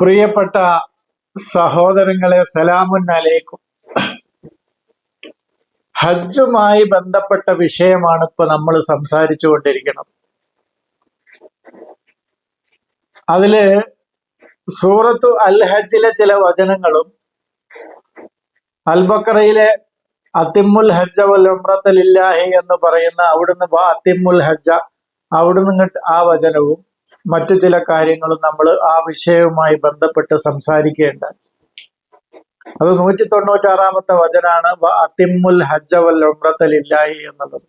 പ്രിയപ്പെട്ട സഹോദരങ്ങളെ സലാമുൻ അലൈക്കും. ഹജ്ജുമായി ബന്ധപ്പെട്ട വിഷയമാണ് ഇപ്പൊ നമ്മൾ സംസാരിച്ചു കൊണ്ടിരിക്കുന്നത്. അതിൽ സൂറത്തു അൽ ഹജ്ജിലെ ചില വചനങ്ങളും അൽബക്കറയിലെ അത്തിമുൽ ഹജ്ജ വൽ എന്ന് പറയുന്ന അവിടുന്ന് അത്തിമുൽ ഹജ്ജ അവിടുന്ന് ആ വചനവും മറ്റു ചില കാര്യങ്ങളും നമ്മൾ ആ വിഷയവുമായി ബന്ധപ്പെട്ട് സംസാരിക്കേണ്ട. അത് നൂറ്റി തൊണ്ണൂറ്റാറാമത്തെ വചനാണ് അത്തിമുൽ ഹജ്ജ വൽ ഉംറത്തലില്ലാഹി എന്നുള്ളത്.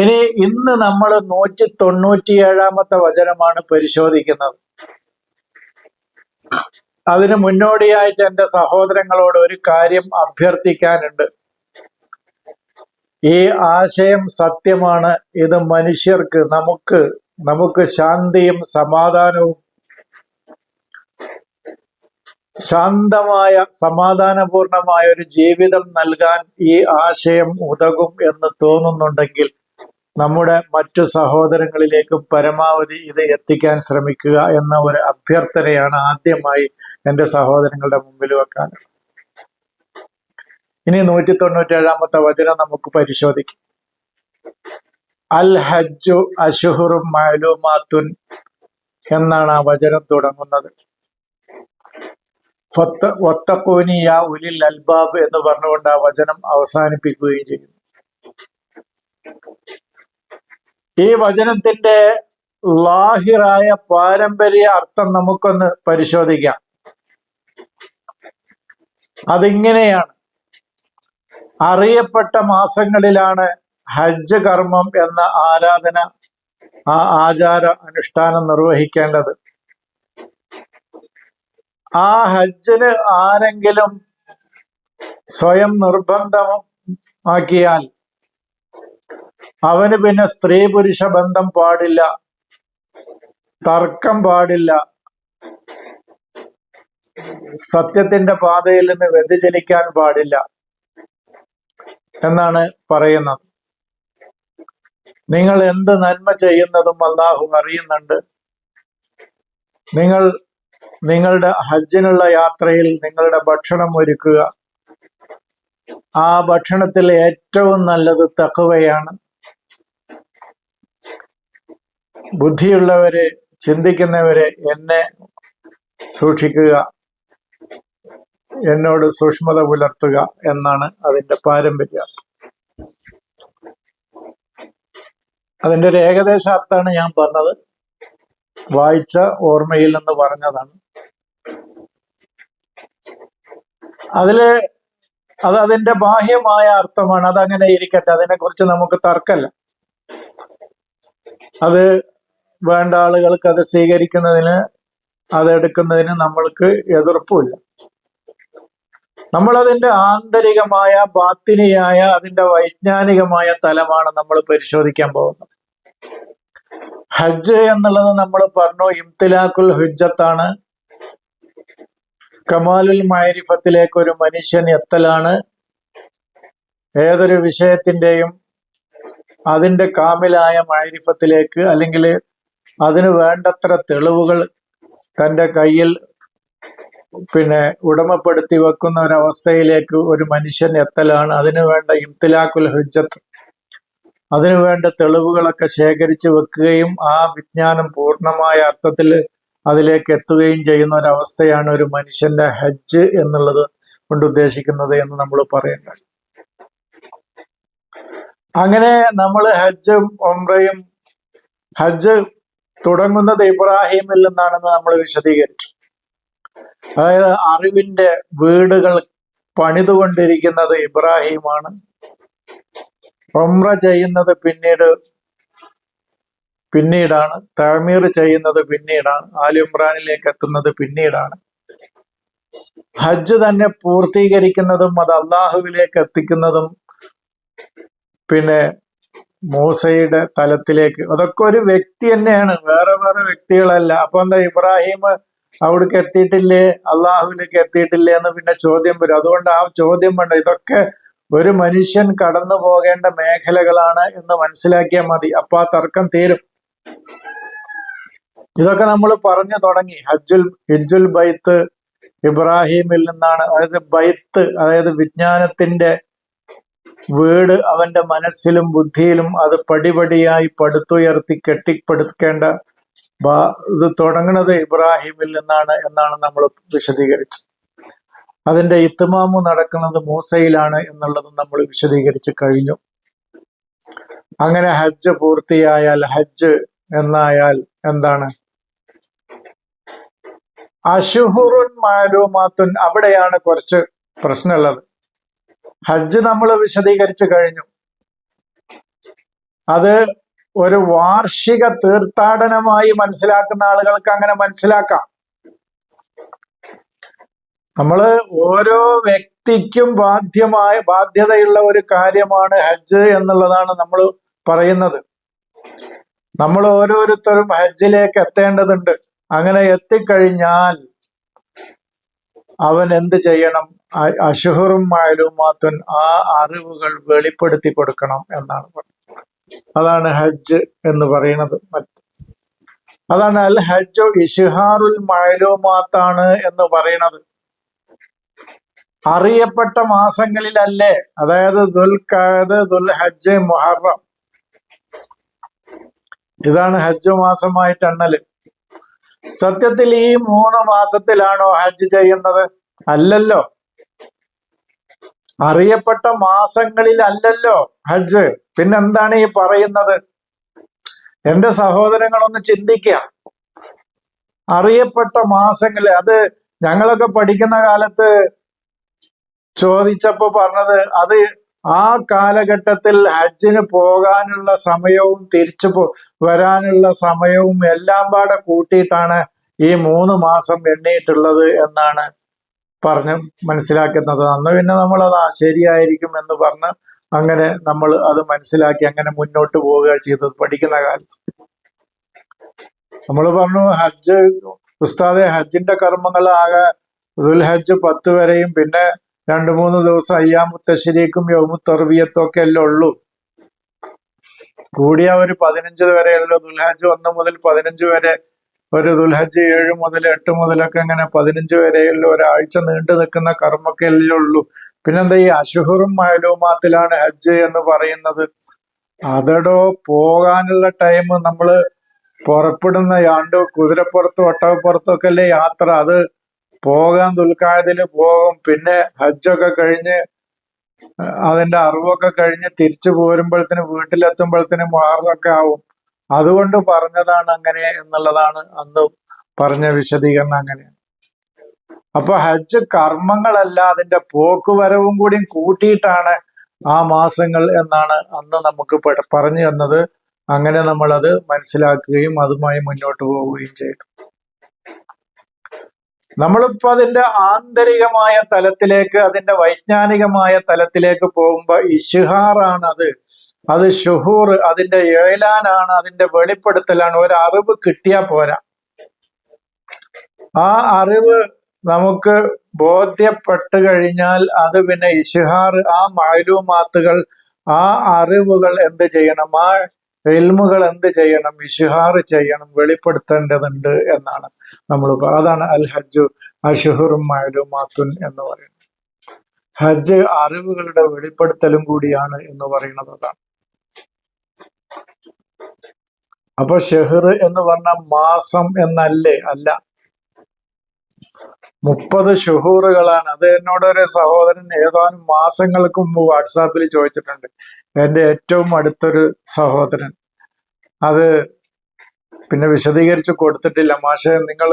ഇനി ഇന്ന് നമ്മൾ നൂറ്റി തൊണ്ണൂറ്റിയേഴാമത്തെ വചനമാണ് പരിശോധിക്കുന്നത്. അതിന് മുന്നോടിയായിട്ട് എന്റെ സഹോദരങ്ങളോട് ഒരു കാര്യം അഭ്യർത്ഥിക്കാനുണ്ട്. ഈ ആശയം സത്യമാണ്. ഇത് മനുഷ്യർക്ക് നമുക്ക് നമുക്ക് ശാന്തിയും സമാധാനവും ശാന്തമായ സമാധാനപൂർണമായ ഒരു ജീവിതം നൽകാൻ ഈ ആശയം ഉതകും എന്ന് തോന്നുന്നുണ്ടെങ്കിൽ നമ്മുടെ മറ്റു സഹോദരങ്ങളിലേക്കും പരമാവധി ഇത് എത്തിക്കാൻ ശ്രമിക്കുക എന്ന ഒരു അഭ്യർത്ഥനയാണ് ആദ്യമായി എന്റെ സഹോദരങ്ങളുടെ മുമ്പിൽ വെക്കാൻ. ഇനി നൂറ്റി തൊണ്ണൂറ്റേഴാമത്തെ വചനം നമുക്ക് പരിശോധിക്കാം. അൽ ഹജ്ജു അഷുഹുറും മാലുമാത്തുൻ എന്നാണ് ആ വചനം തുടങ്ങുന്നത്. ഒത്തക്കോനിയ ഉലിൽ അൽബാബ് എന്ന് പറഞ്ഞുകൊണ്ട് ആ വചനം അവസാനിപ്പിക്കുകയും ചെയ്യുന്നു. ഈ വചനത്തിന്റെ ലാഹിറായ പാരമ്പര്യ അർത്ഥം നമുക്കൊന്ന് പരിശോധിക്കാം. അതിങ്ങനെയാണ്. അറിയപ്പെട്ട മാസങ്ങളിലാണ് ഹജ്ജ് കർമ്മം എന്ന ആരാധന ആ ആചാര അനുഷ്ഠാനം നിർവഹിക്കേണ്ടത്. ആ ഹജ്ജിന് ആരെങ്കിലും സ്വയം നിർബന്ധമാക്കിയാൽ അവന് പിന്നെ സ്ത്രീ പുരുഷ ബന്ധം പാടില്ല തർക്കം പാടില്ല സത്യത്തിന്റെ പാതയിൽ നിന്ന് വ്യതിചലിക്കാൻ പാടില്ല. എന്നാണ് പറയുന്നത്. നിങ്ങൾ എന്ത് നന്മ ചെയ്യുന്നതും അള്ളാഹു അറിയുന്നുണ്ട്. നിങ്ങൾ നിങ്ങളുടെ ഹജ്ജിനുള്ള യാത്രയിൽ നിങ്ങളുടെ ഭക്ഷണം ഒരുക്കുക. ആ ഭക്ഷണത്തിൽ ഏറ്റവും നല്ലത് തക്കവയാണ് ബുദ്ധിയുള്ളവരെ ചിന്തിക്കുന്നവരെ എന്നെ സൂക്ഷിക്കുക. എന്നോട് സൂക്ഷ്മത പുലർത്തുക എന്നാണ് അതിന്റെ പാരമ്പര്യാർത്ഥം അതിന്റെ ഒരു ഏകദേശ അർത്ഥമാണ് ഞാൻ പറഞ്ഞത്. വായിച്ച ഓർമ്മയിൽ നിന്ന് പറഞ്ഞതാണ്. അതിൽ അത് അതിന്റെ ബാഹ്യമായ അർത്ഥമാണ്. അതങ്ങനെ ഇരിക്കട്ടെ. അതിനെക്കുറിച്ച് നമുക്ക് തർക്കല്ല അത് വേണ്ട ആളുകൾക്ക് അത് സ്വീകരിക്കുന്നതിന് അതെടുക്കുന്നതിന് നമ്മൾക്ക് എതിർപ്പുമില്ല. നമ്മളതിന്റെ ആന്തരികമായ ബാത്തിനിയായ അതിന്റെ വൈജ്ഞാനികമായ തലമാണ് നമ്മൾ പരിശോധിക്കാൻ പോകുന്നത്. ഹജ്ജ് എന്നുള്ളത് നമ്മൾ പറഞ്ഞു ഇംതിലാക്കുൽ ഹുജ്ജത്താണ്. കമാലുൽ മാരിഫത്തിലേക്ക് ഒരു മനുഷ്യൻ എത്തലാണ്. ഏതൊരു വിഷയത്തിന്റെയും അതിന്റെ കാമിലായ മാരിഫത്തിലേക്ക് അല്ലെങ്കിൽ അതിന് വേണ്ടത്ര തെളിവുകൾ തന്റെ കയ്യിൽ പിന്നെ ഉടമപ്പെടുത്തി വെക്കുന്ന ഒരവസ്ഥയിലേക്ക് ഒരു മനുഷ്യൻ എത്തലാണ്. അതിനു വേണ്ട ഇംതിലാക്കുൽ ഹുജ്ജത്ത് അതിനു വേണ്ട തെളിവുകളൊക്കെ ശേഖരിച്ചു വെക്കുകയും ആ വിജ്ഞാനം പൂർണമായ അർത്ഥത്തിൽ അതിലേക്ക് എത്തുകയും ചെയ്യുന്ന ഒരവസ്ഥയാണ് ഒരു മനുഷ്യന്റെ ഹജ്ജ് എന്നുള്ളത് കൊണ്ട് ഉദ്ദേശിക്കുന്നത് എന്ന് നമ്മൾ പറയേണ്ട അങ്ങനെ നമ്മൾ ഹജ്ജും ഒമ്രയും ഹജ്ജ് തുടങ്ങുന്നത് ഇബ്രാഹിമിൽ നിന്നാണെന്ന് നമ്മൾ വിശദീകരിച്ചു. അതായത് അറിവിന്റെ വീടുകൾ പണിതുകൊണ്ടിരിക്കുന്നത് ഇബ്രാഹിമാണ്. ഒമ്ര ചെയ്യുന്നത് പിന്നീട് പിന്നീടാണ്. തഴമീർ ചെയ്യുന്നത് പിന്നീടാണ്. ആലിമ്രാനിലേക്ക് എത്തുന്നത് പിന്നീടാണ്. ഹജ്ജ് തന്നെ പൂർത്തീകരിക്കുന്നതും അത് അള്ളാഹുവിലേക്ക് എത്തിക്കുന്നതും പിന്നെ മൂസയുടെ തലത്തിലേക്ക്. അതൊക്കെ ഒരു വ്യക്തി തന്നെയാണ്. വേറെ വേറെ വ്യക്തികളല്ല. അപ്പൊ എന്താ ഇബ്രാഹിം അവിടേക്ക് എത്തിയിട്ടില്ലേ? അള്ളാഹുവിലേക്ക് എത്തിയിട്ടില്ലേ എന്ന് പിന്നെ ചോദ്യം വരും. അതുകൊണ്ട് ആ ചോദ്യം വേണ്ട. ഇതൊക്കെ ഒരു മനുഷ്യൻ കടന്നു പോകേണ്ട മേഖലകളാണ് എന്ന് മനസ്സിലാക്കിയാൽ മതി. അപ്പൊ ആ തർക്കം തീരും. ഇതൊക്കെ നമ്മൾ പറഞ്ഞു തുടങ്ങി. ഹജ്ജുൽ ഹിജുൽ ബൈത്ത് ഇബ്രാഹിമിൽ നിന്നാണ്. അതായത് ബൈത്ത് അതായത് വിജ്ഞാനത്തിന്റെ വീട് അവന്റെ മനസ്സിലും ബുദ്ധിയിലും അത് പടിപടിയായി പടുത്തുയർത്തി കെട്ടിപ്പടുക്കേണ്ട ഇത് തുടങ്ങുന്നത് ഇബ്രാഹിമിൽ നിന്നാണ് എന്നാണ് നമ്മൾ വിശദീകരിച്ചത്. അതിന്റെ ഇത്തുമാമു നടക്കുന്നത് മൂസയിലാണ് എന്നുള്ളത് നമ്മൾ വിശദീകരിച്ച് കഴിഞ്ഞു. അങ്ങനെ ഹജ്ജ് പൂർത്തിയായാൽ ഹജ്ജ് എന്നായാൽ എന്താണ്? അഷുഹുറുൻ മാലൂമാത്തുൻ അവിടെയാണ് കുറച്ച് പ്രശ്നമുള്ളത്. ഹജ്ജ് നമ്മൾ വിശദീകരിച്ചു കഴിഞ്ഞു. അത് ഒരു വാർഷിക തീർത്ഥാടനമായി മനസ്സിലാക്കുന്ന ആളുകൾക്ക് അങ്ങനെ മനസ്സിലാക്കാം. നമ്മൾ ഓരോ വ്യക്തിക്കും ബാധ്യമായ ബാധ്യതയുള്ള ഒരു കാര്യമാണ് ഹജ്ജ് എന്നുള്ളതാണ് നമ്മൾ പറയുന്നത്. നമ്മൾ ഓരോരുത്തരും ഹജ്ജിലേക്ക് എത്തേണ്ടതുണ്ട്. അങ്ങനെ എത്തിക്കഴിഞ്ഞാൽ അവൻ എന്ത് ചെയ്യണം? അഷുഹറും മാലുമാത്തുൻ ആ അറിവുകൾ വെളിപ്പെടുത്തി കൊടുക്കണം എന്നാണ് പറയുന്നത് അതാണ് ഹജ്ജ് എന്ന് പറയുന്നത് അതാണ് അൽ ഹജ്ജോ ഇഷിഹാറുൽ മായലോ മാത്താണ് എന്ന് പറയുന്നത്. അറിയപ്പെട്ട മാസങ്ങളിലല്ലേ അതായത് ദുൽഖാദ് ദുൽ ഹജ്ജ് മുഹറം. ഇതാണ് ഹജ്ജ് മാസമായിട്ട് എണ്ണൽ സത്യത്തിൽ ഈ മൂന്ന് മാസത്തിലാണോ ഹജ്ജ് ചെയ്യുന്നത്? അല്ലല്ലോ. അറിയപ്പെട്ട മാസങ്ങളിൽ അല്ലല്ലോ ഹജ്ജ്. പിന്നെന്താണ് ഈ പറയുന്നത്? എന്റെ സഹോദരങ്ങളൊന്ന് ചിന്തിക്കുക അറിയപ്പെട്ട മാസങ്ങളിൽ അത് ഞങ്ങളൊക്കെ പഠിക്കുന്ന കാലത്ത് ചോദിച്ചപ്പോ പറഞ്ഞത് അത് ആ കാലഘട്ടത്തിൽ ഹജ്ജിന് പോകാനുള്ള സമയവും തിരിച്ചു പോ വരാനുള്ള സമയവും എല്ലാം പാടെ കൂട്ടിയിട്ടാണ് ഈ മൂന്ന് മാസം എണ്ണിയിട്ടുള്ളത് എന്നാണ് പറഞ്ഞ് മനസ്സിലാക്കുന്നത്. അന്ന് പിന്നെ നമ്മൾ അത് ശരിയായിരിക്കും എന്ന് പറഞ്ഞ് അങ്ങനെ നമ്മൾ അത് മനസ്സിലാക്കി അങ്ങനെ മുന്നോട്ട് പോവുക ചെയ്തത് പഠിക്കുന്ന കാലത്ത്. നമ്മൾ പറഞ്ഞു ഹജ്ജ് ഉസ്താദെ ഹജ്ജിന്റെ കർമ്മങ്ങൾ ആകെ ദുൽഹജ്ജ് പത്ത് വരെയും പിന്നെ രണ്ടു മൂന്ന് ദിവസം അയ്യാമുത്തശ്ശേരിക്കും യൗമുത്തർവിയത്തും ഒക്കെ അല്ലേ ഉള്ളൂ. കൂടിയ ഒരു പതിനഞ്ച് വരെയല്ലോ ദുൽഹജ്ജ് ഒന്ന് മുതൽ പതിനഞ്ച് വരെ ഒരു ദുൽഹജ്ജ് ഏഴ് മുതൽ എട്ട് മുതലൊക്കെ ഇങ്ങനെ പതിനഞ്ച് വരെയുള്ള ഒരാഴ്ച നീണ്ടു നിൽക്കുന്ന കർമ്മക്കല്ലേ ഉള്ളൂ. പിന്നെന്താ ഈ അഷുഹറും മാലൂമാത്തിലാണ് ഹജ്ജ് എന്ന് പറയുന്നത്. അതടോ പോകാനുള്ള ടൈം നമ്മൾ പുറപ്പെടുന്ന യാണ്ട് കുതിരപ്പുറത്തും ഒട്ടകപ്പുറത്തൊക്കെ അല്ലേ യാത്ര. അത് പോകാൻ ദുൽഖായതിൽ പോകും. പിന്നെ ഹജ്ജൊക്കെ കഴിഞ്ഞ് അതിന്റെ അറിവൊക്കെ കഴിഞ്ഞ് തിരിച്ചു പോരുമ്പോഴത്തേന് വീട്ടിലെത്തുമ്പോഴത്തേന് മാറൊക്കെ ആവും. അതുകൊണ്ട് പറഞ്ഞതാണ് അങ്ങനെ എന്നുള്ളതാണ് അന്ന് പറഞ്ഞ വിശദീകരണം അങ്ങനെ. അപ്പൊ ഹജ്ജ് കർമ്മങ്ങളല്ല അതിന്റെ പോക്കുവരവും കൂടി കൂട്ടിയിട്ടാണ് ആ മാസങ്ങൾ എന്നാണ് അന്ന് നമുക്ക് പറഞ്ഞു തന്നത്. അങ്ങനെ നമ്മൾ അത് മനസ്സിലാക്കുകയും അതുമായി മുന്നോട്ട് പോവുകയും ചെയ്തു. നമ്മളിപ്പോ അതിന്റെ ആന്തരികമായ തലത്തിലേക്ക് അതിന്റെ വൈജ്ഞാനികമായ തലത്തിലേക്ക് പോകുമ്പോൾ ഇഷിഹാറാണ് അത് അത് ഷുഹൂർ അതിന്റെ ഏലാനാണ് അതിന്റെ വെളിപ്പെടുത്തലാണ്. ഒരു അറിവ് കിട്ടിയാ പോരാ. ആ അറിവ് നമുക്ക് ബോധ്യപ്പെട്ടു കഴിഞ്ഞാൽ അത് പിന്നെ ഇഷിഹാർ ആ മാലൂമാത്തുകൾ ആ അറിവുകൾ എന്ത് ചെയ്യണം? ആ എൽമുകൾ എന്ത് ചെയ്യണം? ഇഷിഹാർ ചെയ്യണം വെളിപ്പെടുത്തേണ്ടതുണ്ട് എന്നാണ് നമ്മൾ അതാണ് അൽ ഹജ്ജു അഷുഹുറും മാലൂമാത്തുൻ എന്ന് പറയുന്നത്. ഹജ്ജ് അറിവുകളുടെ വെളിപ്പെടുത്തലും കൂടിയാണ് എന്ന് പറയുന്നത് അതാണ്. അപ്പൊ ഷെഹർ എന്ന് പറഞ്ഞ മാസം എന്നല്ലേ? അല്ല. മുപ്പത് ഷുഹൂറുകളാണ്. അത് എന്നോട് ഒരു സഹോദരൻ ഏതാനും മാസങ്ങൾക്ക് മുമ്പ് വാട്സാപ്പിൽ ചോദിച്ചിട്ടുണ്ട്. എന്റെ ഏറ്റവും അടുത്തൊരു സഹോദരൻ. അത് പിന്നെ വിശദീകരിച്ച് കൊടുത്തിട്ടില്ല. മാഷെ നിങ്ങൾ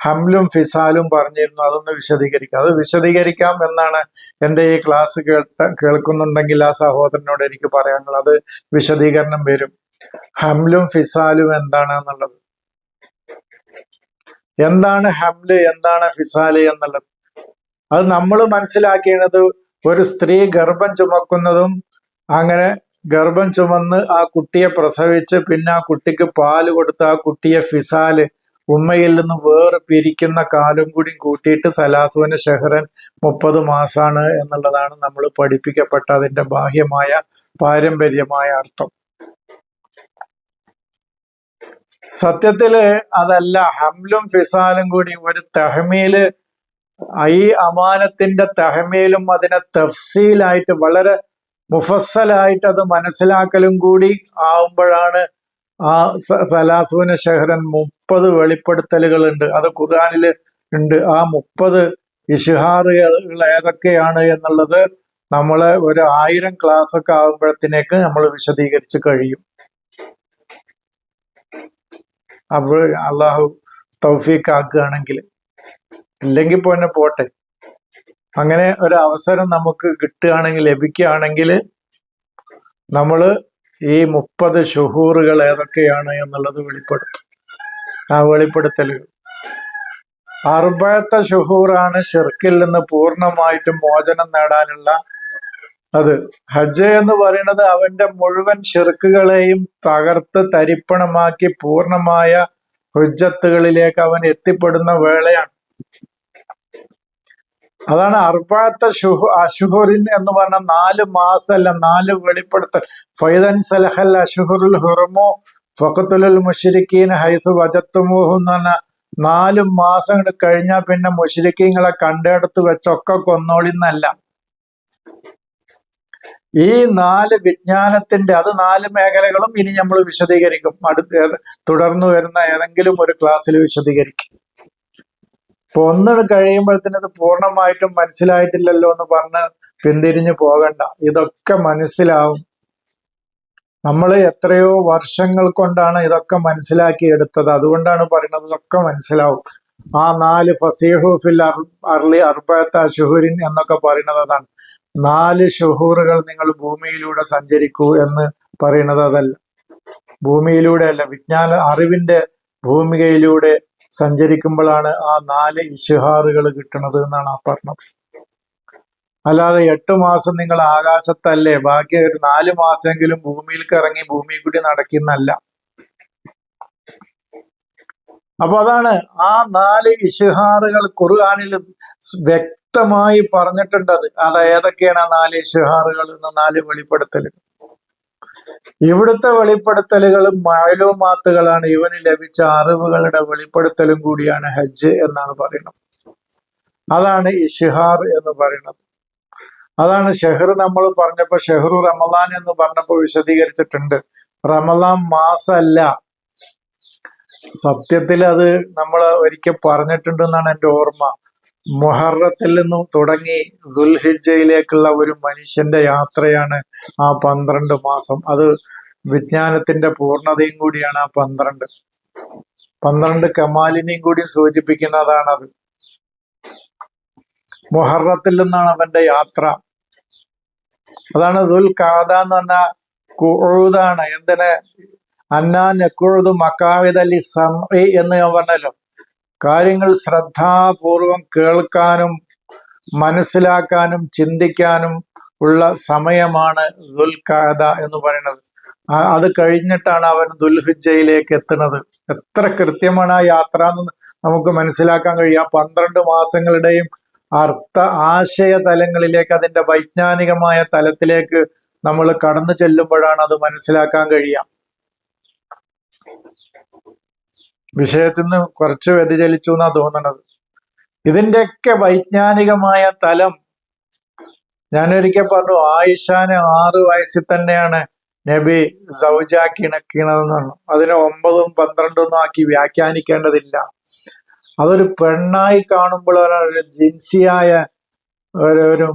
ഹംലും ഫിസാലും പറഞ്ഞിരുന്നു. അതൊന്ന് വിശദീകരിക്കാം. അത് വിശദീകരിക്കാം എന്നാണ് എന്റെ ഈ ക്ലാസ് കേൾക്കുന്നുണ്ടെങ്കിൽ ആ സഹോദരനോട് എനിക്ക് പറയാനുള്ളത്. അത് വിശദീകരണം വരും. ഹംലും ഫിസാലും എന്താണ് എന്നുള്ളത്? എന്താണ് ഹംൽ എന്താണ് ഫിസാൽ എന്നുള്ളത്? അത് നമ്മൾ മനസ്സിലാക്കേണ്ടത് ഒരു സ്ത്രീ ഗർഭം ചുമക്കുന്നതും അങ്ങനെ ഗർഭം ചുമന്ന് ആ കുട്ടിയെ പ്രസവിച്ച് പിന്നെ ആ കുട്ടിക്ക് പാൽ കൊടുത്ത് ആ കുട്ടിയെ ഫിസാൽ ഉമ്മയിൽ നിന്ന് വേറെ പിരിക്കുന്ന കാലം കൂടി കൂട്ടിയിട്ട് സലാസുവിന് ഷെഹ്റൻ മുപ്പത് മാസാണ് എന്നുള്ളതാണ് നമ്മൾ പഠിപ്പിക്കപ്പെട്ട അതിന്റെ ബാഹ്യമായ പാരമ്പര്യമായ അർത്ഥം. സത്യത്തിൽ അതല്ല ഹംലും ഫിസാലും കൂടി ഒരു തെഹമീൽ ഈ അമാനത്തിന്റെ തെഹമീലും അതിനെ തഫ്സീലായിട്ട് വളരെ മുഫസ്സലായിട്ട് അത് മനസ്സിലാക്കലും കൂടി ആവുമ്പോഴാണ് ആ സലാസൂന ഷഹറൻ മുപ്പത് വെളിപ്പെടുത്തലുകളുണ്ട്. അത് ഖുർആാനിൽ ഉണ്ട്. ആ മുപ്പത് ഇഷിഹാറുകൾ ഏതൊക്കെയാണ് എന്നുള്ളത് നമ്മൾ ഒരു ആയിരം ക്ലാസ് ഒക്കെ ആകുമ്പോഴത്തേക്ക് നമ്മൾ വിശദീകരിച്ച് കഴിയും. അപ്പോൾ അള്ളാഹു തൗഫീഖ് ആക്കുകയാണെങ്കിൽ ഇല്ലെങ്കിൽ പോന്നെ പോട്ടെ. അങ്ങനെ ഒരു അവസരം നമുക്ക് കിട്ടുകയാണെങ്കിൽ ലഭിക്കുകയാണെങ്കിൽ നമ്മൾ ഈ മുപ്പത് ഷുഹൂറുകൾ ഏതൊക്കെയാണ് എന്നുള്ളത് വെളിപ്പെടുത്തും. ആ വെളിപ്പെടുത്തലുകൾ അറുപത്തെ ഷുഹൂറാണ് ഷിർക്കിൽ നിന്ന് പൂർണമായിട്ടും മോചനം നേടാനുള്ള അത്. ഹജ്ജ് എന്ന് പറയുന്നത് അവന്റെ മുഴുവൻ ചെറുക്കുകളെയും തകർത്ത് തരിപ്പണമാക്കി പൂർണമായ ഹുജ്ജത്തുകളിലേക്ക് അവൻ എത്തിപ്പെടുന്ന വേളയാണ്. അതാണ് അർബാത്ത ഷുഹു അഷുഹുറിൻ എന്ന് പറഞ്ഞ നാല് മാസമല്ല നാല് വെളിപ്പെടുത്തൽ. ഫൈദൻ സലഹൽ അഷുഹുറുൽ ഹുറമോ ഫഖത്തുലുൽ മുഷിരിക്കീൻ ഹൈസു വജത്തുമോഹു എന്ന് പറഞ്ഞ നാല് മാസം കഴിഞ്ഞാൽ പിന്നെ മുഷിരിക്കീങ്ങളെ കണ്ടെടുത്ത് വെച്ചൊക്കെ കൊന്നോളിന്നല്ല. ഈ നാല് വിജ്ഞാനത്തിന്റെ അത് നാല് മേഖലകളും ഇനി നമ്മൾ വിശദീകരിക്കും. അടുത്ത തുടർന്നു വരുന്ന ഏതെങ്കിലും ഒരു ക്ലാസ്സിൽ വിശദീകരിക്കും. അപ്പൊ ഒന്നിട് കഴിയുമ്പോഴത്തേന് ഇത് പൂർണമായിട്ടും മനസ്സിലായിട്ടില്ലല്ലോ എന്ന് പറഞ്ഞ് പിന്തിരിഞ്ഞു പോകണ്ട. ഇതൊക്കെ മനസ്സിലാവും. നമ്മൾ എത്രയോ വർഷങ്ങൾ കൊണ്ടാണ് ഇതൊക്കെ മനസ്സിലാക്കി എടുത്തത്. അതുകൊണ്ടാണ് പറയുന്നത് ഇതൊക്കെ മനസ്സിലാവും. ആ നാല് ഫസീഹു ഫിൽ അർ- അർലി അർബത്ത ഷുഹുരിൻ എന്നൊക്കെ പറയുന്നത് അതാണ്. നാല് ഷുഹൂറുകൾ നിങ്ങൾ ഭൂമിയിലൂടെ സഞ്ചരിക്കൂ എന്ന് പറയുന്നത് അതല്ല. ഭൂമിയിലൂടെ അല്ല വിജ്ഞാന അറിവിന്റെ ഭൂമികയിലൂടെ സഞ്ചരിക്കുമ്പോഴാണ് ആ നാല് ഇഷുഹാറുകൾ കിട്ടുന്നത് എന്നാണ് ആ പറഞ്ഞത്. അല്ലാതെ എട്ട് മാസം നിങ്ങൾ ആകാശത്തല്ലേ ബാക്കി ഒരു നാല് മാസമെങ്കിലും ഭൂമിയിൽ ഇറങ്ങി ഭൂമിയിൽ കൂടി നടക്കുന്നല്ല അപ്പൊ അതാണ് ആ നാല് ഇഷുഹാറുകൾ ഖുർആാനിൽ വ്യക്തമായി പറഞ്ഞിട്ടുണ്ട് അത് അത് ഏതൊക്കെയാണ് നാല് ഇഷുഹാറുകൾ എന്ന നാല് വെളിപ്പെടുത്തലുകൾ? ഇവിടുത്തെ വെളിപ്പെടുത്തലുകളും മായലുമാത്തുകളാണ് ഇവന് ലഭിച്ച അറിവുകളുടെ വെളിപ്പെടുത്തലും കൂടിയാണ് ഹജ്ജ് എന്നാണ് പറയുന്നത്. അതാണ് ഇഷിഹാർ എന്ന് പറയുന്നത്. അതാണ് ഷെഹർ നമ്മൾ പറഞ്ഞപ്പോ ഷെഹ്റു റമദാൻ എന്ന് പറഞ്ഞപ്പോ വിശദീകരിച്ചിട്ടുണ്ട്. റമദാൻ മാസമല്ല. സത്യത്തിൽ അത് നമ്മൾ ഒരിക്കൽ പറഞ്ഞിട്ടുണ്ടെന്നാണ് എന്റെ ഓർമ്മ. മുഹറത്തിൽ നിന്നും തുടങ്ങി ദുൽഹിജയിലേക്കുള്ള ഒരു മനുഷ്യന്റെ യാത്രയാണ് ആ പന്ത്രണ്ട് മാസം. അത് വിജ്ഞാനത്തിന്റെ പൂർണതയും കൂടിയാണ് ആ പന്ത്രണ്ട്. പന്ത്രണ്ട് കമാലിനെയും കൂടി സൂചിപ്പിക്കുന്നതാണത്. മൊഹറത്തിൽ നിന്നാണ് അവന്റെ യാത്ര. അതാണ് ദുൽ കാത എന്ന് പറഞ്ഞ കുഴുതാണ് എന്തിന്? അന്നാൻ എക്കുഴുതും അക്കാവിദലി സമ എന്ന് ഞാൻ പറഞ്ഞല്ലോ. കാര്യങ്ങൾ ശ്രദ്ധാപൂർവം കേൾക്കാനും മനസ്സിലാക്കാനും ചിന്തിക്കാനും ഉള്ള സമയമാണ് ദുൽഖാദ എന്ന് പറയുന്നത്. അത് കഴിഞ്ഞിട്ടാണ് അവൻ ദുൽഹിജയിലേക്ക് എത്തുന്നത്. എത്ര കൃത്യമാണ് ആ യാത്ര എന്ന് നമുക്ക് മനസ്സിലാക്കാൻ കഴിയും. ആ പന്ത്രണ്ട് മാസങ്ങളുടെയും അർത്ഥ ആശയ തലങ്ങളിലേക്ക് അതിന്റെ വൈജ്ഞാനികമായ തലത്തിലേക്ക് നമ്മൾ കടന്നു ചെല്ലുമ്പോഴാണ് അത് മനസ്സിലാക്കാൻ കഴിയുക. വിഷയത്തിൽ നിന്ന് കുറച്ച് വ്യതിചലിച്ചു എന്നാ തോന്നണത്. ഇതിന്റെയൊക്കെ വൈജ്ഞാനികമായ തലം ഞാനൊരിക്കൽ പറഞ്ഞു ആയിഷാന് ആറ് വയസ്സിൽ തന്നെയാണ് നബി സൗജാക്കി ഇണക്കിണതെന്ന് പറഞ്ഞു അതിനെ ഒമ്പതും പന്ത്രണ്ടും ആക്കി വ്യാഖ്യാനിക്കേണ്ടതില്ല. അതൊരു പെണ്ണായി കാണുമ്പോൾ ഒരു ജിൻസിയായ ഒരു ഒരു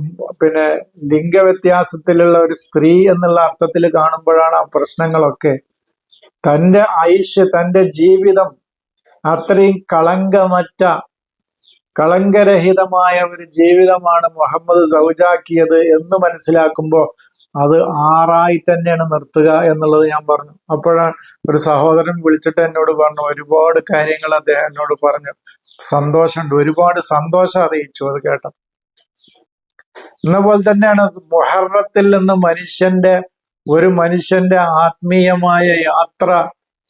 പിന്നെ ലിംഗവ്യത്യാസത്തിലുള്ള ഒരു സ്ത്രീ എന്നുള്ള അർത്ഥത്തിൽ കാണുമ്പോഴാണ് ആ പ്രശ്നങ്ങളൊക്കെ. തന്റെ ഐശ്യ തന്റെ ജീവിതം അത്രയും കളങ്കമറ്റ കളങ്കരഹിതമായ ഒരു ജീവിതമാണ് മുഹമ്മദ് സൗജാക്കിയത് എന്ന് മനസ്സിലാക്കുമ്പോൾ അത് ആറായി തന്നെയാണ് നിർത്തുക എന്നുള്ളത് ഞാൻ പറഞ്ഞു. അപ്പോഴാണ് ഒരു സഹോദരൻ വിളിച്ചിട്ട് എന്നോട് പറഞ്ഞു ഒരുപാട് കാര്യങ്ങൾ അദ്ദേഹം എന്നോട് പറഞ്ഞു. സന്തോഷമുണ്ട് ഒരുപാട് സന്തോഷം അറിയിച്ചു അത് കേട്ട എന്ന പോലെ തന്നെയാണ് മുഹറത്തിൽ നിന്ന് മനുഷ്യന്റെ ഒരു മനുഷ്യന്റെ ആത്മീയമായ യാത്ര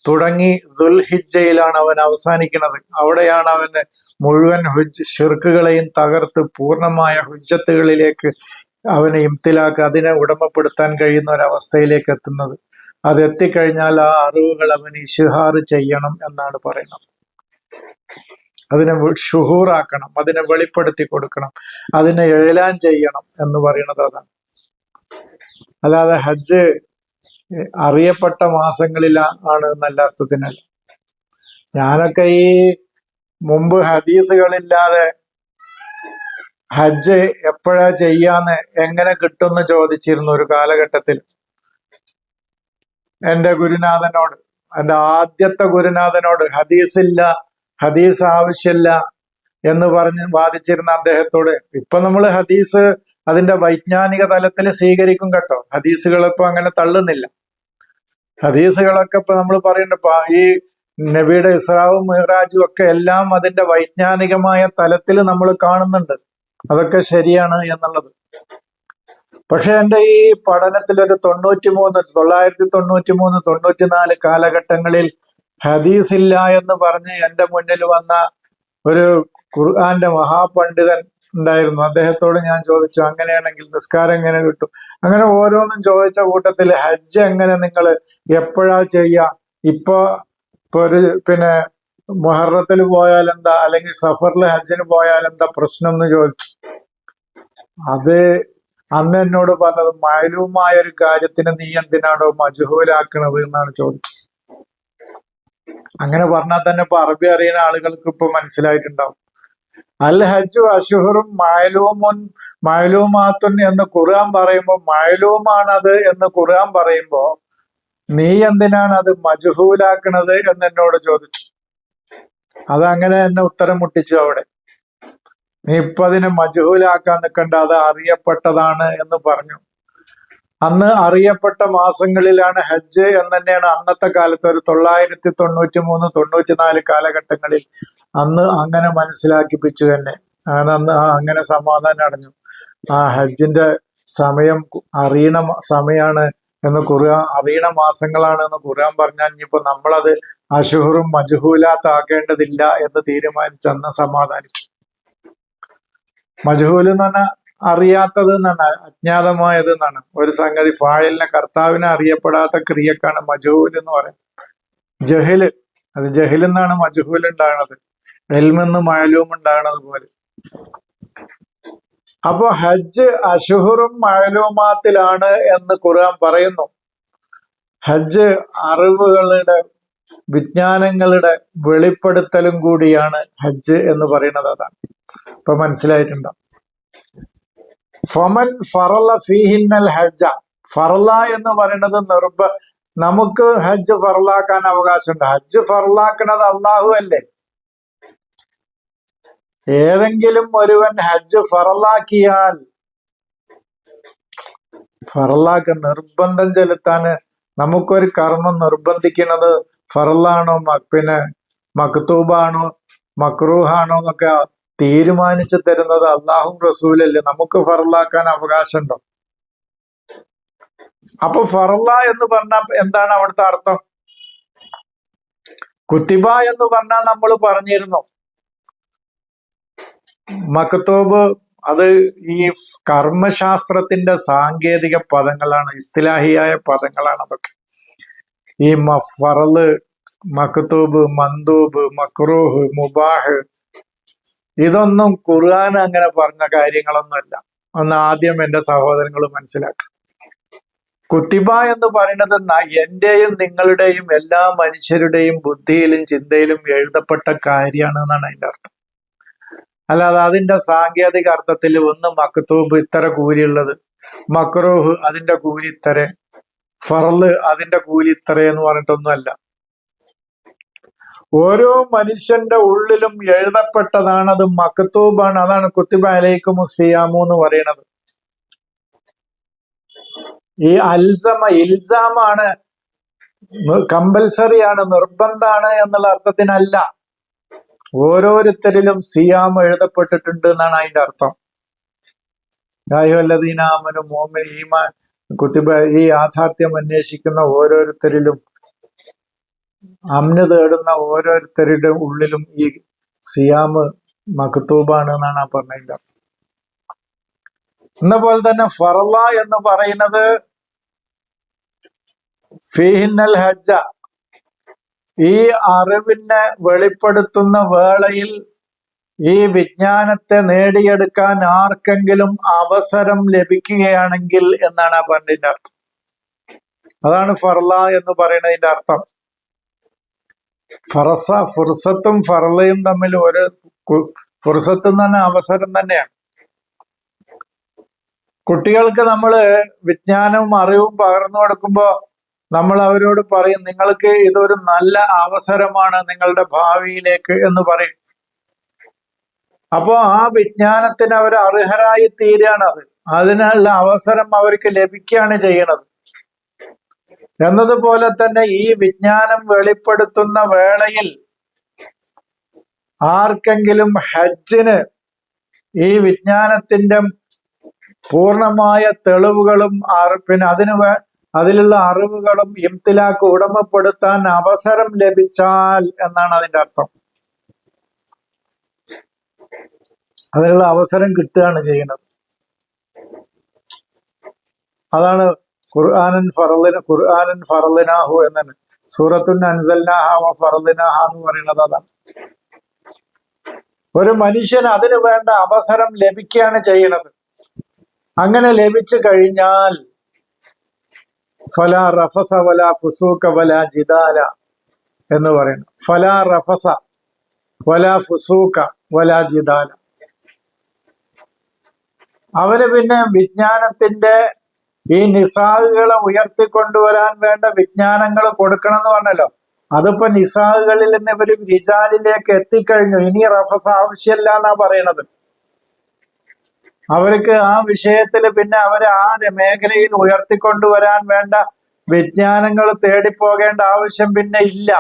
തുടങ്ങി ദുൽഹിജയിലാണ് അവൻ അവസാനിക്കുന്നത്. അവിടെയാണ് അവന്റെ മുഴുവൻ ഹുജ് ഷിർക്കുകളെയും തകർത്ത് പൂർണമായ ഹുജ്ജത്തുകളിലേക്ക് അവനെ ഇംതിലാക്ക് അതിനെ ഉടമപ്പെടുത്താൻ കഴിയുന്ന ഒരവസ്ഥയിലേക്ക് എത്തുന്നത്. അത് എത്തിക്കഴിഞ്ഞാൽ ആ അറിവുകൾ അവൻ ഇഷുഹാർ ചെയ്യണം എന്നാണ് പറയുന്നത്. അതിനെ ഷുഹൂറാക്കണം അതിനെ വെളിപ്പെടുത്തി കൊടുക്കണം അതിനെ എഴലാൻ ചെയ്യണം എന്ന് പറയുന്നത് അതാണ്. അല്ലാതെ ഹജ്ജ് അറിയപ്പെട്ട മാസങ്ങളിലാണ് നല്ല അർത്ഥത്തിനല്ല. ഞാനൊക്കെ ഈ മുമ്പ് ഹദീസുകളില്ലാതെ ഹജ്ജ് എപ്പോഴാ ചെയ്യാന്ന് എങ്ങനെ കിട്ടുമെന്ന് ചോദിച്ചിരുന്നു ഒരു കാലഘട്ടത്തിൽ എന്റെ ഗുരുനാഥനോട് എന്റെ ആദ്യത്തെ ഗുരുനാഥനോട് ഹദീസില്ല ഹദീസ് ആവശ്യമില്ല എന്ന് പറഞ്ഞ് വാദിച്ചിരുന്ന അദ്ദേഹത്തോട് ഇപ്പൊ നമ്മൾ ഹദീസ് അതിന്റെ വൈജ്ഞാനിക തലത്തിൽ സ്വീകരിക്കും കേട്ടോ. ഹദീസുകളിപ്പോ അങ്ങനെ തള്ളുന്നില്ല. ഹദീസുകളൊക്കെ ഇപ്പൊ നമ്മൾ പറയുന്നുണ്ട് ഈ നബിയുടെ ഇസ്രാവും മിഹ്റാജും ഒക്കെ എല്ലാം അതിന്റെ വൈജ്ഞാനികമായ തലത്തിൽ നമ്മൾ കാണുന്നുണ്ട്. അതൊക്കെ ശരിയാണ് എന്നുള്ളത്. പക്ഷെ എന്റെ ഈ പഠനത്തിൽ ഒരു തൊണ്ണൂറ്റി മൂന്ന് തൊള്ളായിരത്തി തൊണ്ണൂറ്റി മൂന്ന് തൊണ്ണൂറ്റിനാല് കാലഘട്ടങ്ങളിൽ ഹദീസില്ല എന്ന് പറഞ്ഞ് എന്റെ മുന്നിൽ വന്ന ഒരു ഖുർആന്റെ മഹാപണ്ഡിതൻ ഉണ്ടായിരുന്നു. അദ്ദേഹത്തോട് ഞാൻ ചോദിച്ചു അങ്ങനെയാണെങ്കിൽ നിസ്കാരം എങ്ങനെ കിട്ടും? അങ്ങനെ ഓരോന്നും ചോദിച്ച കൂട്ടത്തിൽ ഹജ്ജ് എങ്ങനെ നിങ്ങൾ എപ്പോഴാ ചെയ്യുക? ഇപ്പൊ ഒരു പിന്നെ മുഹറത്തിൽ പോയാൽ എന്താ? അല്ലെങ്കിൽ സഫറിൽ ഹജ്ജിന് പോയാൽ എന്താ പ്രശ്നം എന്ന് ചോദിച്ചു. അത് അന്ന് എന്നോട് പറഞ്ഞത് മയലുമായ ഒരു കാര്യത്തിന് നീ എന്തിനാണോ മജുഹൂലാക്കണത്? എന്നാണ് ചോദിച്ചത്. അങ്ങനെ പറഞ്ഞാൽ തന്നെ ഇപ്പൊ അറബി അറിയുന്ന ആളുകൾക്ക് ഇപ്പൊ മനസ്സിലായിട്ടുണ്ടാവും. അൽ ഹജ്ജു അഷുഹറും മായലൂമുൻ മായലൂമാത്തുൻ എന്ന് ഖുർആൻ പറയുമ്പോൾ മായലൂമാണത് എന്ന് ഖുർആൻ പറയുമ്പോ നീ എന്തിനാണ് അത് മജുഹൂലാക്കണത് എന്ന് എന്നോട് ചോദിച്ചു. അതങ്ങനെ എന്നെ ഉത്തരം മുട്ടിച്ചു അവിടെ. നീ ഇപ്പതിനെ മജുഹൂലാക്കാൻ നിൽക്കണ്ട അത് അറിയപ്പെട്ടതാണ് എന്ന് പറഞ്ഞു. അന്ന് അറിയപ്പെട്ട മാസങ്ങളിലാണ് ഹജ്ജ് എന്ന് തന്നെയാണ് അന്നത്തെ കാലത്ത് ഒരു തൊള്ളായിരത്തി തൊണ്ണൂറ്റി മൂന്ന് തൊണ്ണൂറ്റി നാല് കാലഘട്ടങ്ങളിൽ അന്ന് അങ്ങനെ മനസ്സിലാക്കിപ്പിച്ചു തന്നെ അന്ന് അങ്ങനെ സമാധാനം അടഞ്ഞു. ആ ഹജ്ജിന്റെ സമയം അറിയണ സമയമാണ് എന്ന് ഖുർആൻ അറിയണ മാസങ്ങളാണ് എന്ന് ഖുർആൻ പറഞ്ഞാൽ ഇനിയിപ്പോ നമ്മളത് അഷുഹറും മജുഹൂലാത്താക്കേണ്ടതില്ല എന്ന് തീരുമാനിച്ച് അന്ന് സമാധാനിച്ചു. മജുഹൂൽ എന്ന് പറഞ്ഞാൽ അറിയാത്തത് എന്നാണ് അജ്ഞാതമായത് എന്നാണ് ഒരു സംഗതി ഫായലിനെ കർത്താവിനെ അറിയപ്പെടാത്ത ക്രിയക്കാണ് മജഹൂൽ എന്ന് പറയുന്നത്. ജഹിൽ അത് ജഹിൽ എന്നാണ് മജഹൂൽ ഉണ്ടാകുന്നത്. എൽമെന്ന് മഴലൂം ഉണ്ടാകുന്നത് പോലെ. അപ്പൊ ഹജ്ജ് അഷുഹറും മഴലൂമാത്തിലാണ് എന്ന് ഖുർആൻ പറയുന്നു. ഹജ്ജ് അറിവുകളുടെ വിജ്ഞാനങ്ങളുടെ വെളിപ്പെടുത്തലും കൂടിയാണ് ഹജ്ജ് എന്ന് പറയുന്നത് അതാണ്. ഇപ്പൊ മനസ്സിലായിട്ടുണ്ടോ? ഫമൻ ഫറല ഫീഹിന്നൽ ഹജ്ജ. ഫറല എന്ന് പറയുന്നത് നിർബ നമുക്ക് ഹജ്ജ് ഫറലാക്കാൻ അവകാശമുണ്ട്. ഹജ്ജ് ഫറലാക്കണത് അള്ളാഹു അല്ലേ? ഏതെങ്കിലും ഒരുവൻ ഹജ്ജ് ഫറലാക്കിയാൽ ഫറലാക്ക് നിർബന്ധം ചെലുത്താന് നമുക്കൊരു കർമ്മം നിർബന്ധിക്കുന്നത് ഫറലാണോ പിന്നെ മക്തൂബാണോ മക്രൂഹാണോ എന്നൊക്കെ തീരുമാനിച്ചു തരുന്നത് അള്ളാഹും റസൂലല്ലേ? നമുക്ക് ഫറലാക്കാൻ അവകാശമുണ്ടോ? അപ്പൊ ഫറല്ല എന്ന് പറഞ്ഞ എന്താണ് അവിടുത്തെ അർത്ഥം? കുത്തിബ എന്ന് പറഞ്ഞാൽ നമ്മൾ പറഞ്ഞിരുന്നു. മക്കത്തോബ് അത് ഈ കർമ്മശാസ്ത്രത്തിന്റെ സാങ്കേതിക പദങ്ങളാണ് ഇസ്തിലാഹിയായ പദങ്ങളാണ് അതൊക്കെ. ഈ ഫറൽ മക്തൂബ് മന്ദൂബ് മക്രൂഹ് മുബാഹ് ഇതൊന്നും ഖുർആൻ അങ്ങനെ പറഞ്ഞ കാര്യങ്ങളൊന്നുമല്ല. ഒന്ന് ആദ്യം എന്റെ സഹോദരങ്ങൾ മനസ്സിലാക്കുക കുത്തിബ എന്ന് പറയുന്നത് എന്റെയും നിങ്ങളുടെയും എല്ലാ മനുഷ്യരുടെയും ബുദ്ധിയിലും ചിന്തയിലും എഴുതപ്പെട്ട കാര്യമാണ് എന്നാണ് അതിന്റെ അർത്ഥം. അല്ലാതെ അതിന്റെ സാങ്കേതിക അർത്ഥത്തിൽ ഒന്ന് മക്തൂബ് ഇത്ര കൂലിയുള്ളത് മക്രൂഹ് അതിന്റെ കൂലി ഇത്ര. ഫറൽ അതിന്റെ കൂലി ഇത്ര എന്ന് പറഞ്ഞിട്ടൊന്നുമല്ല. ഓരോ മനുഷ്യന്റെ ഉള്ളിലും എഴുതപ്പെട്ടതാണ് അത് മക്കത്തൂബാണ് അതാണ് കുത്തിബ അലൈക്കും സിയാമു എന്ന് പറയുന്നത്. ഈ അൽസമ ഇൽസാമാണ് കമ്പൽസറി ആണ് നിർബന്ധാണ് എന്നുള്ള അർത്ഥത്തിനല്ല. ഓരോരുത്തരിലും സിയാം എഴുതപ്പെട്ടിട്ടുണ്ട് എന്നാണ് അതിന്റെ അർത്ഥം. ഗായുവല്ലദീനാമനും മോമിൻ ഈമാ കുത്തിബ ഈ യാഥാർത്ഥ്യം അന്വേഷിക്കുന്ന ഓരോരുത്തരിലും അമ്ന് തേടുന്ന ഓരോരുത്തരുടെ ഉള്ളിലും ഈ സിയാമ് മക്തൂബാണ് എന്നാണ് ആ അർത്ഥം. എന്ന പോലെ തന്നെ ഫറല എന്ന് പറയുന്നത് ഫിഹിന്നൽ ഹജ്ജ. ഈ അറിവിനെ വെളിപ്പെടുത്തുന്ന വേളയിൽ ഈ വിജ്ഞാനത്തെ നേടിയെടുക്കാൻ ആർക്കെങ്കിലും അവസരം ലഭിക്കുകയാണെങ്കിൽ എന്നാണ് ആ പണ്ടിന്റെ അർത്ഥം. അതാണ് ഫർല എന്ന് പറയുന്നതിന്റെ അർത്ഥം. ഫറസ ഫുർസത്തും ഫറലയും തമ്മിൽ ഒരു ഫുർസത്തും പറഞ്ഞ അവസരം തന്നെയാണ്. കുട്ടികൾക്ക് നമ്മൾ വിജ്ഞാനവും അറിവും പകർന്നു കൊടുക്കുമ്പോൾ നമ്മൾ അവരോട് പറയും നിങ്ങൾക്ക് ഇതൊരു നല്ല അവസരമാണ് നിങ്ങളുടെ ഭാവിയിലേക്ക് എന്ന് പറയും. അപ്പോ ആ വിജ്ഞാനത്തിന് അവർ അർഹരായി തീരുകയാണ് അത് അതിനുള്ള അവസരം അവർക്ക് ലഭിക്കുകയാണ് ചെയ്യണത്. എന്നതുപോലെ തന്നെ ഈ വിജ്ഞാനം വെളിപ്പെടുത്തുന്ന വേളയിൽ ആർക്കെങ്കിലും ഹജ്ജിന് ഈ വിജ്ഞാനത്തിന്റെ പൂർണമായ തെളിവുകളും പിന്നെ അതിന് അതിലുള്ള അറിവുകളും ഇംതിലാക്ക് ഉടമപ്പെടുത്താൻ അവസരം ലഭിച്ചാൽ എന്നാണ് അതിന്റെ അർത്ഥം. അതിനുള്ള അവസരം കിട്ടുകയാണ് ചെയ്യുന്നത്. അതാണ് ഖുർആാനൻ ഫറലിന ഖുർആാനൻ ഫറലിനാഹു എന്നാണ്. സൂറത്തുൻ അൻസൽനാഹ വ ഫറലിനാഹ എന്ന് പറയുന്നത് അതാണ്. ഒരു മനുഷ്യൻ അതിനു വേണ്ട അവസരം ലഭിക്കുകയാണ് ചെയ്യുന്നത് അങ്ങനെ ലഭിച്ചു കഴിഞ്ഞാൽ ഫല റഫസ വല ഫുസൂക്ക വല ജിദാല എന്ന് പറയുന്നു. ഫല റഫസ വല ഫുസൂക്ക വല ജിദാല. അവന് പിന്നെ വിജ്ഞാനത്തിന്റെ ഈ നിസാഹുകളെ ഉയർത്തിക്കൊണ്ടുവരാൻ വേണ്ട വിജ്ഞാനങ്ങൾ കൊടുക്കണം എന്ന് പറഞ്ഞല്ലോ. അതിപ്പോ നിസാഹുകളിൽ നിന്ന് ഇവർ റിജാലിലേക്ക് എത്തിക്കഴിഞ്ഞു. ഇനി റഫസ് ആവശ്യമില്ല എന്നാ പറയണത്. അവർക്ക് ആ വിഷയത്തിൽ പിന്നെ അവരെ ആ മേഖലയിൽ ഉയർത്തിക്കൊണ്ടുവരാൻ വേണ്ട വിജ്ഞാനങ്ങൾ തേടിപ്പോകേണ്ട ആവശ്യം പിന്നെ ഇല്ല.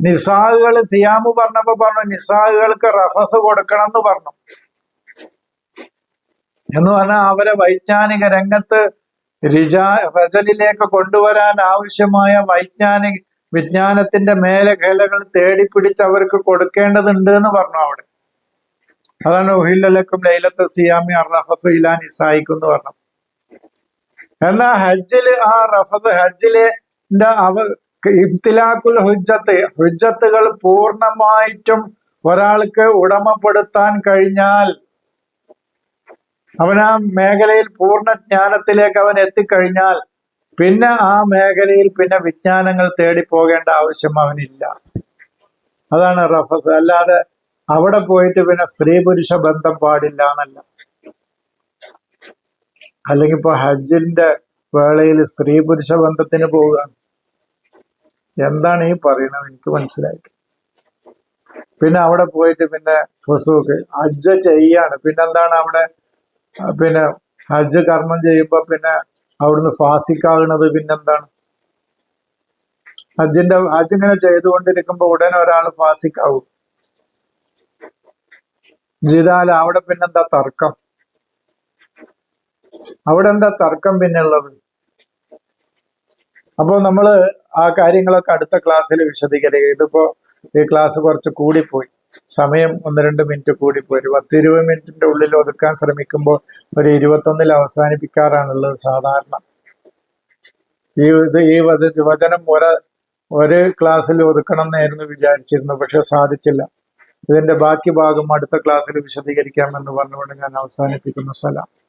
നിസാഹുകൾ സിയാമു പറഞ്ഞപ്പോ പറഞ്ഞു നിസാഹുകൾക്ക് റഫസ് കൊടുക്കണം എന്ന് പറഞ്ഞു. എന്ന് പറഞ്ഞാൽ അവരെ വൈജ്ഞാനിക രംഗത്ത് രിജാ റജലിലേക്ക് കൊണ്ടുവരാൻ ആവശ്യമായ വൈജ്ഞാനിക വിജ്ഞാനത്തിന്റെ മേലകേലകൾ തേടിപ്പിടിച്ച് അവർക്ക് കൊടുക്കേണ്ടതുണ്ട് എന്ന് പറഞ്ഞു അവിടെ. അതാണ് ഉഹില്ലലക്കും ലൈലത്തെ സിയാമി അറഫത്ത് ഇലാൻ ഇസായിക്കും എന്ന് പറഞ്ഞു എന്നാ ഹജ്ജിൽ ആ റഫത്ത് ഹജ്ജിലെ അവ ഇബ്തിലാക്കുൽ ഹുജ്ജത്ത് ഹുജ്ജത്തുകൾ പൂർണമായിട്ടും ഒരാൾക്ക് ഉടമപ്പെടുത്താൻ കഴിഞ്ഞാൽ അവൻ ആ മേഖലയിൽ പൂർണ ജ്ഞാനത്തിലേക്ക് അവൻ എത്തിക്കഴിഞ്ഞാൽ പിന്നെ ആ മേഖലയിൽ പിന്നെ വിജ്ഞാനങ്ങൾ തേടി പോകേണ്ട ആവശ്യം അവനില്ല. അതാണ് റഫസ്. അല്ലാതെ അവിടെ പോയിട്ട് പിന്നെ സ്ത്രീ പുരുഷ ബന്ധം പാടില്ല എന്നല്ല. അല്ലെങ്കിൽ ഇപ്പൊ ഹജ്ജിന്റെ വേളയിൽ സ്ത്രീ പുരുഷ ബന്ധത്തിന് പോവുക എന്താണ് ഈ പറയുന്നത്? എനിക്ക് മനസ്സിലായിട്ട് പിന്നെ അവിടെ പോയിട്ട് പിന്നെ ഫസൂക്ക്. ഹജ്ജ ചെയ്യാണ്. പിന്നെന്താണ് അവിടെ പിന്നെ ഹജ്ജ് കർമ്മം ചെയ്യുമ്പോ പിന്നെ അവിടുന്ന് ഫാസിക്കാകുന്നത് പിന്നെന്താണ്? ഹജ്ജിന്റെ ഹജ്ജ് ഇങ്ങനെ ചെയ്തുകൊണ്ടിരിക്കുമ്പോ ഉടനെ ഒരാൾ ഫാസിക്കാവും. ജിദാല അവിടെ പിന്നെന്താ തർക്കം? അവിടെ എന്താ തർക്കം പിന്നെ ഉള്ളത് അപ്പോൾ നമ്മൾ ആ കാര്യങ്ങളൊക്കെ അടുത്ത ക്ലാസ്സിൽ വിശദീകരിക്കുക ഇതിപ്പോ ഈ ക്ലാസ് കുറച്ച് കൂടിപ്പോയി. സമയം ഒന്ന് രണ്ട് മിനിറ്റ് കൂടി പോയി. ഒരു പത്ത് ഇരുപത് മിനിറ്റിന്റെ ഉള്ളിൽ ഒതുക്കാൻ ശ്രമിക്കുമ്പോൾ ഒരു ഇരുപത്തൊന്നിൽ അവസാനിപ്പിക്കാറാണുള്ളത് സാധാരണ. ഈ ഇത് ഈ വച- വചനം ഒര ഒരു ക്ലാസ്സിൽ ഒതുക്കണം എന്നായിരുന്നു വിചാരിച്ചിരുന്നു പക്ഷെ സാധിച്ചില്ല. ഇതിന്റെ ബാക്കി ഭാഗം അടുത്ത ക്ലാസ്സിൽ വിശദീകരിക്കാമെന്ന് പറഞ്ഞുകൊണ്ട് ഞാൻ അവസാനിപ്പിക്കുന്നു. സലാം.